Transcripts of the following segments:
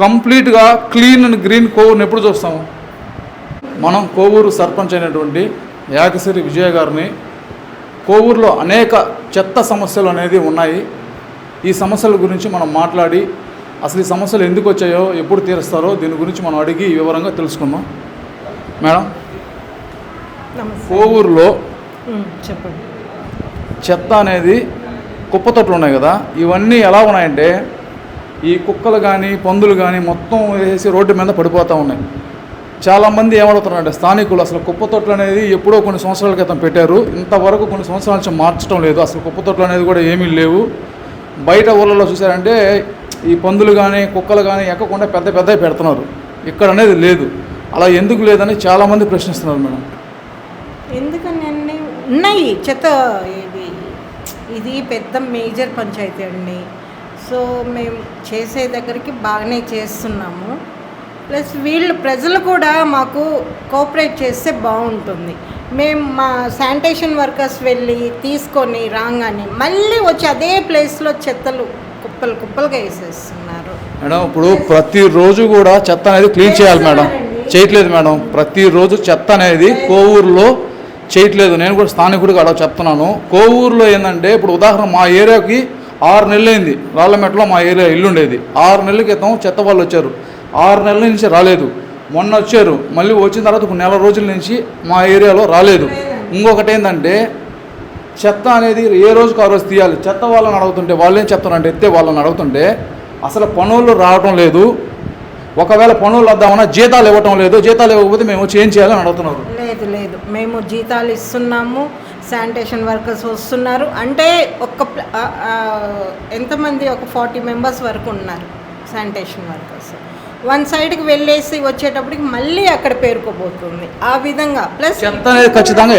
కంప్లీట్గా clean and green కోవూరుని ఎప్పుడు చూస్తాము? మనం కోవూరు సర్పంచ్ అయినటువంటి యాకసిరి విజయ గారిని కోవూరులో అనేక చెత్త సమస్యలు అనేది ఉన్నాయి. ఈ సమస్యల గురించి మనం మాట్లాడి అసలు ఈ సమస్యలు ఎందుకు వచ్చాయో ఎప్పుడు తీరుస్తారో దీని గురించి మనం అడిగి వివరంగా తెలుసుకుందాం. మేడం? కోవూరులో చెప్పండి. చెత్త అనేది కుప్పతొట్లు ఉన్నాయి కదా ఇవన్నీ ఎలా ఉన్నాయంటే ఈ కుక్కలు కానీ పందులు కానీ మొత్తం వేసి రోడ్డు మీద పడిపోతూ ఉన్నాయి. చాలామంది ఏమడుతున్నారంటే స్థానికులు అసలు కుప్పతొట్లు అనేది ఎప్పుడో కొన్ని సంవత్సరాల క్రితం పెట్టారు. ఇంతవరకు కొన్ని సంవత్సరాల నుంచి మార్చడం లేదు. అసలు కుప్పతొట్లు అనేది కూడా ఏమీ లేవు. బయట ఊళ్ళలో చూసారంటే ఈ పందులు కానీ కుక్కలు కానీ ఎక్కకుండా పెద్ద పెద్ద పెడుతున్నారు. ఇక్కడ అనేది లేదు. అలా ఎందుకు లేదని చాలామంది ప్రశ్నిస్తున్నారు మేడం. ఎందుకని అన్ని ఉన్నాయి. చెత్త ఇది ఇది పెద్ద మేజర్ పంచాయతీ అండి. సో మేము చేసే దగ్గరికి బాగానే చేస్తున్నాము. ప్లస్ వీళ్ళు ప్రజలు కూడా మాకు కోఆపరేట్ చేస్తే బాగుంటుంది. మేము మా శానిటేషన్ వర్కర్స్ వెళ్ళి తీసుకొని రాగానే మళ్ళీ వచ్చి అదే ప్లేస్లో చెత్తలు కుప్పలు కుప్పలుగా వేసేస్తున్నారు. మేడం ఇప్పుడు ప్రతిరోజు కూడా చెత్త అనేది క్లీన్ చేయాలి మేడం. చేయట్లేదు మేడం. ప్రతిరోజు చెత్త అనేది కోవూరులో చేయట్లేదు. నేను కూడా స్థానికుడిగా అలా చెప్తున్నాను. కోవూరులో ఏంటంటే ఇప్పుడు ఉదాహరణ మా ఏరియాకి ఆరు నెలలైంది. రాళ్ళమెట్లో మా ఏరియా ఇల్లు ఉండేది ఆరు నెలల క్రితం చెత్త వాళ్ళు వచ్చారు ఆరు నెలల నుంచి రాలేదు. మొన్న వచ్చారు. మళ్ళీ వచ్చిన తర్వాత ఒక నెల రోజుల నుంచి మా ఏరియాలో రాలేదు. ఇంకొకటి ఏంటంటే చెత్త అనేది ఏ రోజుకు ఆ రోజు తీయాలి. చెత్త వాళ్ళని అడుగుతుంటే వాళ్ళు ఏం చెప్తారంటే ఎత్తే వాళ్ళని అడుగుతుంటే అసలు పనులు రావటం లేదు. ఒకవేళ పనులు వద్దామన్నా జీతాలు ఇవ్వటం లేదు. జీతాలు ఇవ్వకపోతే మేము చేంజ్ చేయాలని అడుగుతున్నారు? లేదు లేదు. మేము జీతాలు ఇస్తున్నాము. శానిటేషన్ వర్కర్స్ వస్తున్నారు. అంటే ఆ, ఎంతమంది? ఒక ఫార్టీ మెంబర్స్ వరకు ఉన్నారు శానిటేషన్ వర్కర్స్. వన్ సైడ్కి వెళ్ళేసి వచ్చేటప్పటికి మళ్ళీ అక్కడ పేరుకోబోతుంది ఆ విధంగా. ప్లస్ ఖచ్చితంగా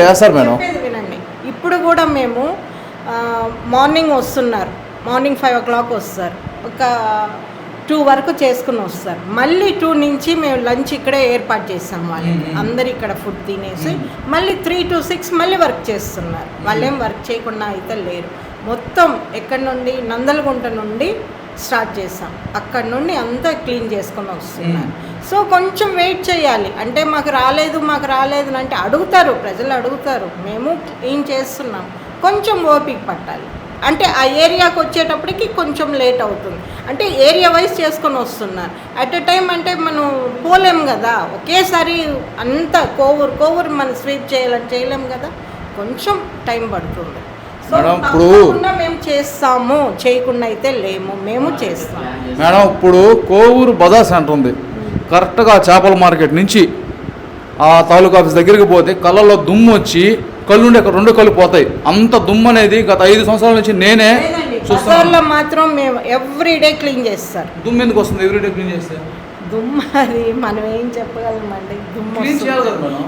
వినండి. ఇప్పుడు కూడా మేము మార్నింగ్ వస్తున్నారు. మార్నింగ్ ఫైవ్ ఓ క్లాక్ వస్తారు. ఒక టూ వరకు చేసుకుని వస్తారు. మళ్ళీ టూ నుంచి మేము లంచ్ ఇక్కడే ఏర్పాటు చేస్తాం వాళ్ళకి. అందరు ఇక్కడ ఫుడ్ తినేసి మళ్ళీ త్రీ టు సిక్స్ మళ్ళీ వర్క్ చేస్తున్నారు. వాళ్ళేం వర్క్ చేయకుండా అయితే లేరు. మొత్తం ఎక్కడి నుండి నందలగుంట నుండి స్టార్ట్ చేసాం అక్కడ నుండి అంతా క్లీన్ చేసుకొని వస్తున్నారు. సో కొంచెం వెయిట్ చేయాలి. అంటే మాకు రాలేదు మాకు రాలేదు అంటే అడుగుతారు. ప్రజలు అడుగుతారు. మేము క్లీన్ చేస్తున్నాం. కొంచెం ఓపిక పట్టాలి. అంటే ఆ ఏరియాకి వచ్చేటప్పటికి కొంచెం లేట్ అవుతుంది. అంటే ఏరియా వైజ్ చేసుకొని వస్తున్నారు. అట్ ఎ టైం అంటే మనం పోలేం కదా. ఒకేసారి అంత కోవూరు కోవూరు మనం స్వీప్ చేయాలని చేయలేం కదా. కొంచెం టైం పడుతుంది. సో మేము చేస్తాము. చేయకుండా అయితే లేము. మేము చేస్తాం మేడం ఇప్పుడు కోవూరు బజార్ సెంటర్ ఉంది. కరెక్ట్గా చేపల మార్కెట్ నుంచి ఆ తాలూకా ఆఫీస్ దగ్గరికి పోతే కళ్ళల్లో దుమ్ము వచ్చి కళ్ళుండి అక్కడ రెండు కళ్ళు పోతాయి. అంత దుమ్ము అనేది గత ఐదు సంవత్సరాల నుంచి నేనే చూస్తాను మాత్రం మేము ఎవ్రీ డే క్లీన్ చేస్తారు. దుమ్ము ఎందుకు వస్తుంది? ఎవ్రీడే క్లీన్ చేస్తే? దుమ్ము అది మనం ఏం చెప్పగలమండి దుమ్ము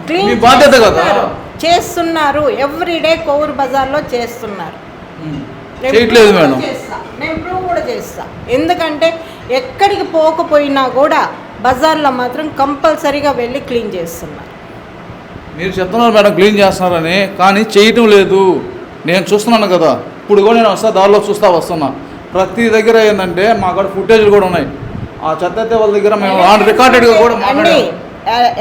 క్లీన్ బాధ్యత కదా? చేస్తున్నారు. చేస్తున్నారు. ఎవ్రీ డే కోవూరు బజార్లో చేస్తున్నారు. నేను చేయట్లేదు మేడం. నేను ప్రూవ్ కూడా చేస్తా. ఎందుకంటే ఎక్కడికి పోకపోయినా కూడా బజార్లో మాత్రం కంపల్సరీగా వెళ్ళి క్లీన్ చేస్తున్నారు. మీరు చెప్తున్నారు మేడం క్లీన్ చేస్తున్నారని కానీ చేయటం లేదు. నేను చూస్తున్నాను కదా. ఇప్పుడు కూడా నేను వస్తా దారిలో చూస్తా వస్తున్నా. ప్రతి దగ్గర ఏంటంటే మా అక్కడ ఫుటేజ్లు కూడా ఉన్నాయి. ఆ చెత్త వాళ్ళ దగ్గర మేము రికార్డెడ్గా కూడా మాట్లాడాము.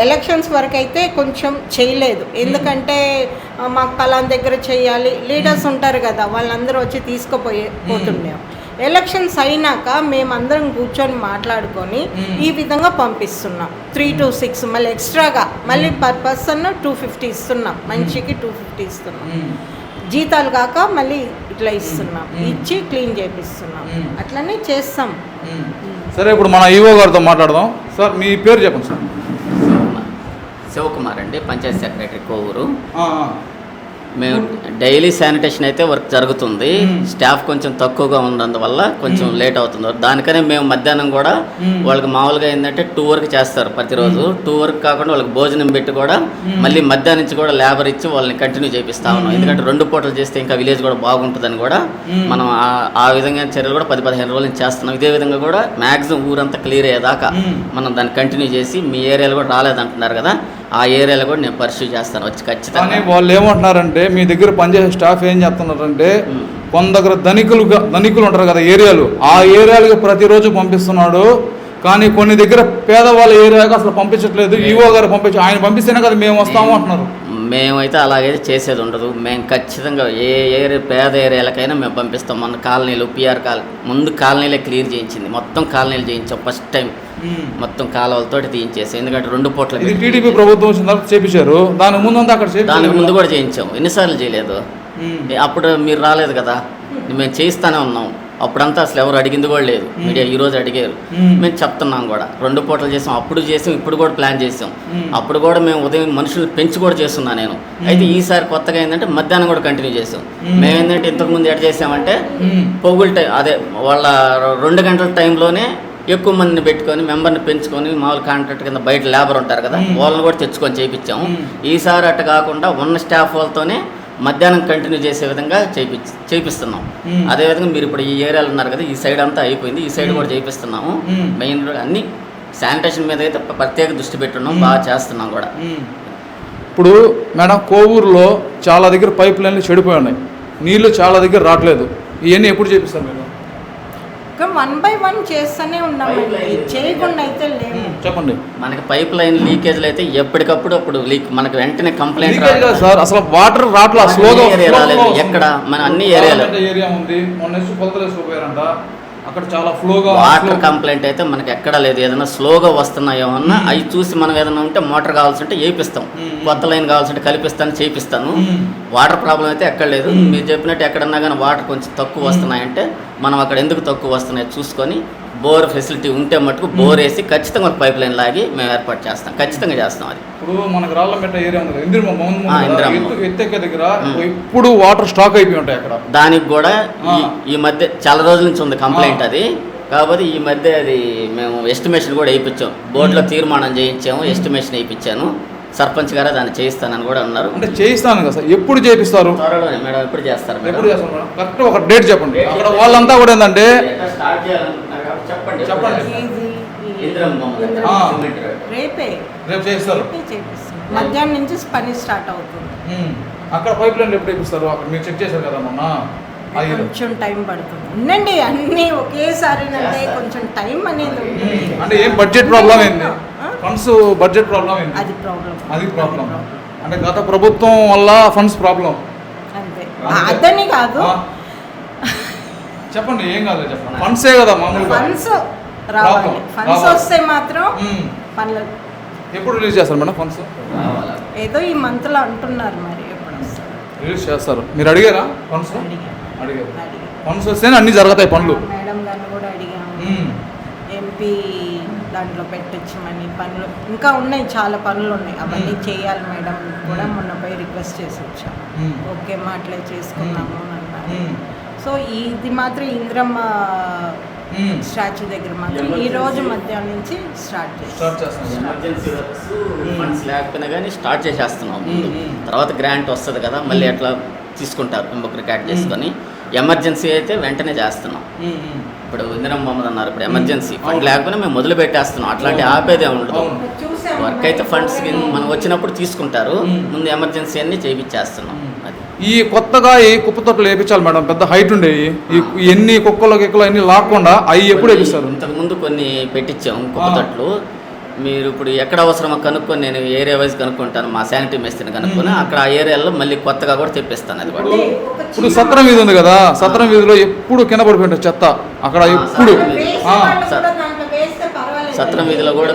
ఎలక్షన్స్ వరకు అయితే కొంచెం చేయలేదు. ఎందుకంటే మాకు పలాన్ దగ్గర చేయాలి. లీడర్స్ ఉంటారు కదా వాళ్ళందరూ వచ్చి తీసుకుపోయే పోతుండేం. ఎలక్షన్స్ అయినాక మేమందరం కూర్చొని మాట్లాడుకొని. ఈ విధంగా పంపిస్తున్నాం. త్రీ టు సిక్స్ మళ్ళీ ఎక్స్ట్రాగా మళ్ళీ పర్ పర్సన్ టూ ఫిఫ్టీ ఇస్తున్నాం. మనిషికి టూ ఫిఫ్టీ ఇస్తున్నాం. జీతాలు కాక మళ్ళీ ఇట్లా ఇస్తున్నాం. ఇచ్చి క్లీన్ చేపిస్తున్నాం. అట్లనే చేస్తాం. సరే ఇప్పుడు మన ఈవో గారితో మాట్లాడదాం. సార్ మీ పేరు చెప్పండి సార్. శివకుమార్ అండి పంచాయత్ సెక్రటరీ కోవూరు. మేము డైలీ శానిటేషన్ అయితే వర్క్ జరుగుతుంది. స్టాఫ్ కొంచెం తక్కువగా ఉన్నందువల్ల కొంచెం. లేట్ అవుతుంది దానికనే మేము మధ్యాహ్నం కూడా. వాళ్ళకి మామూలుగా ఏంటంటే టూ వర్క్ చేస్తారు ప్రతిరోజు టూ వర్క్ కాకుండా వాళ్ళకి భోజనం పెట్టి కూడా. మళ్ళీ మధ్యాహ్నం నుంచి కూడా లేబర్ ఇచ్చి వాళ్ళని కంటిన్యూ చేపిస్తా ఉన్నాం. ఎందుకంటే రెండు పూటలు చేస్తే ఇంకా విలేజ్ కూడా బాగుంటుందని కూడా. మనం ఆ- ఆ విధంగా చర్యలు కూడా పది పదిహేను రోజుల నుంచి చేస్తున్నాం ఇదే విధంగా కూడా మ్యాక్సిమం ఊరంతా క్లియర్ అయ్యేదాకా. మనం దాన్ని కంటిన్యూ చేసి మీ ఏరియాలో కూడా రాలేదంటున్నారు కదా ఆ ఏరియాలో కూడా నేను పర్సూ చేస్తాను వచ్చి కానీ ఖచ్చితంగా వాళ్ళు ఏమంటున్నారంటే మీ దగ్గర పనిచేసే స్టాఫ్ ఏం చెప్తున్నారంటే. కొంత దగ్గర ధనికులు ధనికులు ఉంటారు కదా ఏరియాలు ఆ ఏరియాలకు ప్రతిరోజు పంపిస్తున్నాడు కానీ కొన్ని దగ్గర పేదవాళ్ళ ఏరియాకి అసలు పంపించట్లేదు. ఈవో గారు పంపించి ఆయన పంపిస్తేనే కదా మేము వస్తాము అంటున్నారు. మేమైతే అలాగైతే చేసేది ఉండదు. మేము ఖచ్చితంగా ఏ ఏరియా పేద ఏరియాలకైనా మేము పంపిస్తాం. మన కాలనీలు పిఆర్ కాలనీ ముందు కాలనీలే క్లియర్ చేయించింది. మొత్తం కాలనీలు చేయించాం ఫస్ట్ టైం. మొత్తం కాలువలతోటి తీయించేసి ఎందుకంటే రెండు పూట్ల టీడీపీ ప్రభుత్వం వచ్చిన తర్వాత చేపించారు. దానికి ముందు అక్కడ దానికి చేపించారు ముందు కూడా చేయించాం. ఎన్నిసార్లు చేయలేదు. అప్పుడు మీరు రాలేదు కదా. మేము చేయిస్తానే ఉన్నాం. అప్పుడంతా అసలు ఎవరు అడిగింది కూడా లేదు మీడియా ఈ రోజు అడిగారు మ్మ్. చెప్తున్నాం కూడా రెండు పూటలు చేసాం అప్పుడు చేసాం ఇప్పుడు కూడా ప్లాన్ చేసాం. అప్పుడు కూడా మేము ఉదయం మనుషులు పెంచి కూడా చేస్తున్నా నేను అయితే ఈసారి కొత్తగా ఏంటంటే మధ్యాహ్నం కూడా కంటిన్యూ చేసాం మ్మ్. ఏంటంటే ఇంతకుముందు ఎడ చేసామంటే. పొగులు టైం అదే వాళ్ళ రెండు గంటల టైంలోనే ఎక్కువ మందిని పెట్టుకొని మెంబర్ని పెంచుకొని మామూలు కాంట్రాక్ట్ కింద బయట లేబర్ ఉంటారు కదా. వాళ్ళని కూడా తెచ్చుకొని చేయించాము. ఈసారి అట్ట కాకుండా ఉన్న స్టాఫ్ వాళ్ళతోనే మధ్యాహ్నం కంటిన్యూ చేసే విధంగా చేయించి చేయిస్తున్నాం మ్మ్. అదేవిధంగా మీరు ఇప్పుడు ఈ ఏరియాలో ఉన్నారు కదా ఈ సైడ్ అంతా అయిపోయింది ఈ సైడ్. కూడా చేయిస్తున్నాము మ్మ్. మెయిన్ రోడ్ అన్ని శానిటేషన్ మీద అయితే ప్ర- ప్రత్యేక దృష్టి పెట్టున్నాం. బాగా చేస్తున్నాం కూడా. ఇప్పుడు మేడం కోవూరులో చాలా దగ్గర పైప్ లైన్లు చెడిపోయి ఉన్నాయి నీళ్ళు చాలా దగ్గర రావట్లేదు ఇవన్నీ ఎప్పుడు చేపిస్తారు మీరు వన్ బై వన్ చేస్తూనే ఉన్నామండి. చేయకుండా అయితే లేము చెప్పండి. మనకి పైప్ లైన్ లీకేజ్లు అయితే ఎప్పటికప్పుడు అప్పుడు లీక్ మనకి వెంటనే కంప్లైంట్ సార్ అసలు వాటర్ అన్ని స్లోగా రాలేదు. ఎక్కడ? మన అన్ని ఏరియాలో. ఏరియా ఉంది. మొన్న కొలతలు వేసుకోపోయారంట. అక్కడ చాలా ఫ్లోగా వాటర్ కంప్లైంట్ అయితే మనకి ఎక్కడా లేదు ఏదైనా స్లోగా వస్తున్నాయో అన్న. అవి చూసి మనం ఏదైనా ఉంటే మోటార్ కావాల్సి ఉంటే వేపిస్తాం మ్మ్. కొత్త లైన్ కావాల్సి ఉంటే కల్పిస్తాను చేపిస్తాను మ్మ్. వాటర్ ప్రాబ్లం అయితే ఎక్కడ లేదు. మీరు చెప్పినట్టు ఎక్కడన్నా కానీ వాటర్ కొంచెం తక్కువ వస్తున్నాయంటే మనం అక్కడ ఎందుకు తక్కువ వస్తున్నాయో చూసుకొని బోర్ ఫెసిలిటీ ఉంటే మటుకు బోర్ వేసి ఖచ్చితంగా పైప్ లైన్ లాగి మేము ఏర్పాటు చేస్తాం. ఖచ్చితంగా చేస్తాం అది. ఇప్పుడు మనకు రాళ్ళమెట్ట ఏరియా ఉంది ఇందిరమ్మ దగ్గర మ్మ్. ఎప్పుడు వాటర్ స్టాక్ అయిపోయి ఉంటాయి అక్కడ. దానికి కూడా ఈ మధ్య చాలా రోజుల నుంచి ఉంది కంప్లైంట్. అది. కాకపోతే ఈ మధ్య అది మేము ఎస్టిమేషన్ కూడా వేయించాం. బోర్డులో. తీర్మానం చేయించాము ఎస్టిమేషన్ వేయించాను. సర్పంచ్ గారు దాన్ని చేయిస్తానని కూడా ఉన్నారు అంటే చేయిస్తాను కదా సార్ ఎప్పుడు చేపిస్తారు? మేడం ఎప్పుడు చేస్తారు మేడం? ఎప్పుడు చేస్తారు కరెక్ట్ ఒక డేట్ చెప్పండి. అక్కడ వాళ్ళంతా కూడా ఏంటంటే ఎట్లా స్టార్ట్ చేయాలనుకుంటున్నారు కాబట్టి చెప్పండి. రేపే. రేపు చేస్తారు మధ్యాహ్నం నుంచి పని స్టార్ట్ అవుతుంది. అక్కడ పైప్ లైన్ ఎప్పుడు వేపిస్తారు? అక్కడ మీరు చెక్ చేశారు కదా మొన్న? అది కొంచెం టైం పడుతుంది. ఉండండి అన్నీ ఒకేసారి అంటే కొంచెం టైం అనేది. అంటే ఏం బడ్జెట్ ప్రాబ్లం ఏంది? ఫండ్స్ బడ్జెట్ ప్రాబ్లం ఏంది? అది ప్రాబ్లం అది ప్రాబ్లం అంటే గత ప్రభుత్వం వల్ల ఫండ్స్ ప్రాబ్లం అంతే. అదని కాదు? చెప్పండి ఏం కాదు చెప్పండి ఫండ్సే కదా మామూలుగా ఫండ్స్ రావాలి. ఫండ్స్. వస్తే మాత్రం. పనులు ఎప్పుడు రిలీజ్ చేస్తారు మేడం ఫండ్స్? ఏదో ఈ మంత్లో అంటున్నారు మరి ఎప్పుడు వస్తారు రిలీజ్ చేస్తారు మీరు అడిగారా ఫండ్స్ అడిగాం. అడిగారు అడిగాం. ఫండ్స్ వస్తేనే అన్ని జరుగుతాయి పనులు మేడం గారిని కూడా అడిగాము. ఎంపీ దాంట్లో పెట్టొచ్చమని పనులు ఇంకా ఉన్నాయి చాలా పనులు ఉన్నాయి అవన్నీ. చేయాలి మేడం కూడా. మొన్న పోయి రిక్వెస్ట్ చేసి వచ్చాం మ్మ్. ఓకే మా అట్లే చేసుకున్నాము అని అన్నారు. సో ఇది మాత్రం ఇంద్రమ్మ మ్మ్. స్టాచ్యూ దగ్గర మాత్రం ఈ రోజు మధ్యాహ్నం నుంచి స్టార్ట్ చేస్తాం. లేకపోయినా కానీ స్టార్ట్ చేసేస్తున్నాం. తర్వాత గ్రాంట్ వస్తుంది కదా మళ్ళీ ఎట్లా తీసుకుంటారు ఇంకొక రికార్డ్ చేసుకొని. ఎమర్జెన్సీ అయితే వెంటనే చేస్తున్నాం. ఇప్పుడు ఇందిరం మొహమ్మద్ అన్నారు ఇప్పుడు ఎమర్జెన్సీ ఫండ్. లేకపోయినా మేము మొదలు పెట్టేస్తున్నాం. అట్లాంటి ఆపేదే ఉండదు. వర్క్ అయితే ఫండ్స్ మనం వచ్చినప్పుడు తీసుకుంటారు. ముందు ఎమర్జెన్సీ అన్ని చేయించేస్తున్నాం. ఈ కొత్తగా ఈ కుప్ప తొట్టలు వేయించాలి మేడం? పెద్ద హైట్ ఉండేవి. ఈ ఎన్ని కుక్కలు గిక్కలు అన్ని లాక్కుండా అవి ఎప్పుడు వేపిస్తారు? ఇంతకు ముందు కొన్ని పెట్టించాం కుప్ప. తొట్లు. మీరు ఇప్పుడు ఎక్కడ అవసరమో కనుక్కొని నేను ఏరియా వైజ్ కనుక్కుంటాను మా శానిటరీ మేస్త్రిని కనుక్కొని. అక్కడ ఆ ఏరియాలో మళ్ళీ కొత్తగా కూడా తెప్పిస్తాను అది కూడా. ఇప్పుడు సత్రం వీధి ఉంది కదా సత్రం వీధిలో ఎప్పుడు కింద పడిపోయి ఉంటుంది చెత్త. అక్కడ ఎప్పుడు? సత్రం వీధి. ఆ, సత్రం వీధిలో కూడా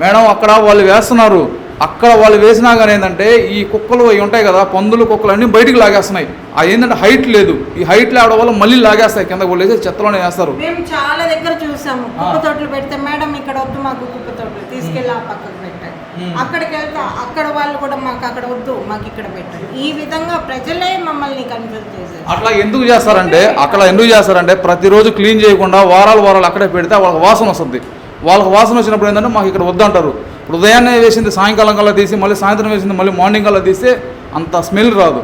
మేడం అక్కడ వాళ్ళు వేస్తున్నారు. అక్కడ వాళ్ళు వేసినా కానీ ఏంటంటే ఈ కుక్కలు అవి ఉంటాయి కదా పందులు కుక్కలు అన్నీ బయటికి లాగేస్తున్నాయి. అది ఏంటంటే హైట్ లేదు. ఈ హైట్ లేవడం వల్ల మళ్ళీ లాగేస్తాయి కింద వాళ్ళు వేసి చెత్తలోనే వేస్తారు. మేము చాలా దగ్గర చూసాము. కుప్ప తోటలు పెడితే మేడం ఇక్కడ వద్దు మాకు కుప్ప తోటలు తీసుకెళ్ళి ఆ పక్కకు పెట్టండి. అక్కడికి వెళ్తే అక్కడ వాళ్ళు కూడా మాకు అక్కడ వద్దు మాకు ఇక్కడ పెట్టండి. ఈ విధంగా ప్రజలే మమ్మల్ని కన్ఫ్యూజ్ చేశారు. అట్లా ఎందుకు చేస్తారంటే అక్కడ ఎందుకు చేస్తారంటే ప్రతిరోజు క్లీన్ చేయకుండా వారాలు వారాలు అక్కడే పెడితే వాళ్ళకి వాసన వస్తుంది. వాళ్ళకి వాసన వచ్చినప్పుడు ఏంటంటే మాకు ఇక్కడ వద్దంటారు. ఇప్పుడు ఉదయాన్నే వేసింది సాయంకాలం కల్లా తీసి మళ్ళీ సాయంత్రం వేసింది మళ్ళీ మార్నింగ్ కల్లా తీస్తే అంత స్మెల్ రాదు.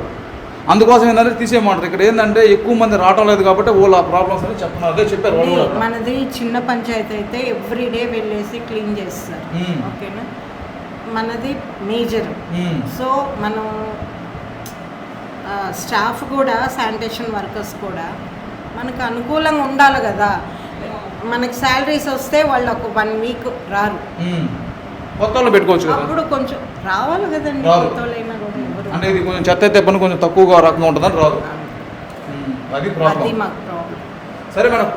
అందుకోసం ఏంటంటే తీసేయమంటారు ఇక్కడ ఏంటంటే ఎక్కువ మంది రావటం లేదు కాబట్టి వాళ్ళు ఆ ప్రాబ్లమ్స్ అని చెప్తున్నారు చెప్పారు మనది చిన్న పంచాయతీ అయితే ఎవ్రీ డే వెళ్ళేసి క్లీన్ చేస్తారు. ఓకేనా? మనది మేజర్. సో మనం స్టాఫ్ కూడా శానిటేషన్ వర్కర్స్ కూడా మనకు అనుకూలంగా ఉండాలి కదా. మనకి శాలరీస్ వస్తే వాళ్ళు ఒక వన్ వీక్ రారు. కొత్త వాళ్ళు పెట్టుకోవచ్చు కదా. అప్పుడు కొంచెం రావాలి కదండి ఎవరు అంటే ఇది కొంచెం చెత్త ఎత్తే పని కొంచెం తక్కువగా రకంగా ఉంటుందని రాదు. అది అది ప్రాబ్లం మాకు ప్రాబ్లం సరే మేడం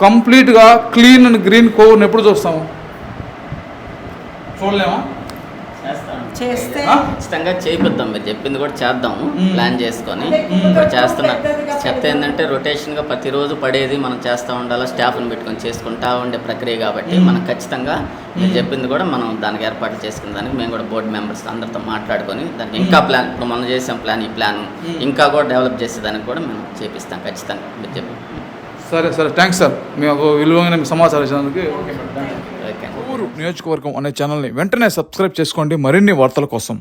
కంప్లీట్గా క్లీన్ అండ్ గ్రీన్ కోవర్ని ఎప్పుడు చూస్తాము? చూడలేమా? చేస్తే? ఖచ్చితంగా చేయిద్దాం మీరు చెప్పింది కూడా చేద్దాం మ్మ్. ప్లాన్ చేసుకొని ఇప్పుడు చేస్తున్నా పెడదాం. ఏంటంటే రొటేషన్గా ప్రతిరోజు పడేది మనం చేస్తూ ఉండాలి స్టాఫ్ని పెట్టుకొని చేసుకుంటా ఉండే ప్రక్రియ కాబట్టి మ్మ్. మనం ఖచ్చితంగా మీరు మ్మ్. చెప్పింది కూడా మనం దానికి ఏర్పాటు చేసుకున్న దానికి మేము కూడా బోర్డు మెంబర్స్ అందరితో మాట్లాడుకొని దానికి ఇంకా ప్లాన్ ఇప్పుడు మనం చేసాం ప్లాన్ ఈ ప్లాన్ మ్మ్. ఇంకా కూడా డెవలప్ చేసేదానికి కూడా మేము చేపిస్తాం ఖచ్చితంగా మీరు చెప్పి సరే సరే థ్యాంక్స్ సార్ మీకు విలువైన సమాచారం ఇచ్చినందుకు ఓకే మేడం థాంక్స్. ఓకే ఊరు నియోజకవర్గం అనే ఛానల్ని వెంటనే సబ్స్క్రైబ్ చేసుకోండి. మరిన్ని వార్తల కోసం.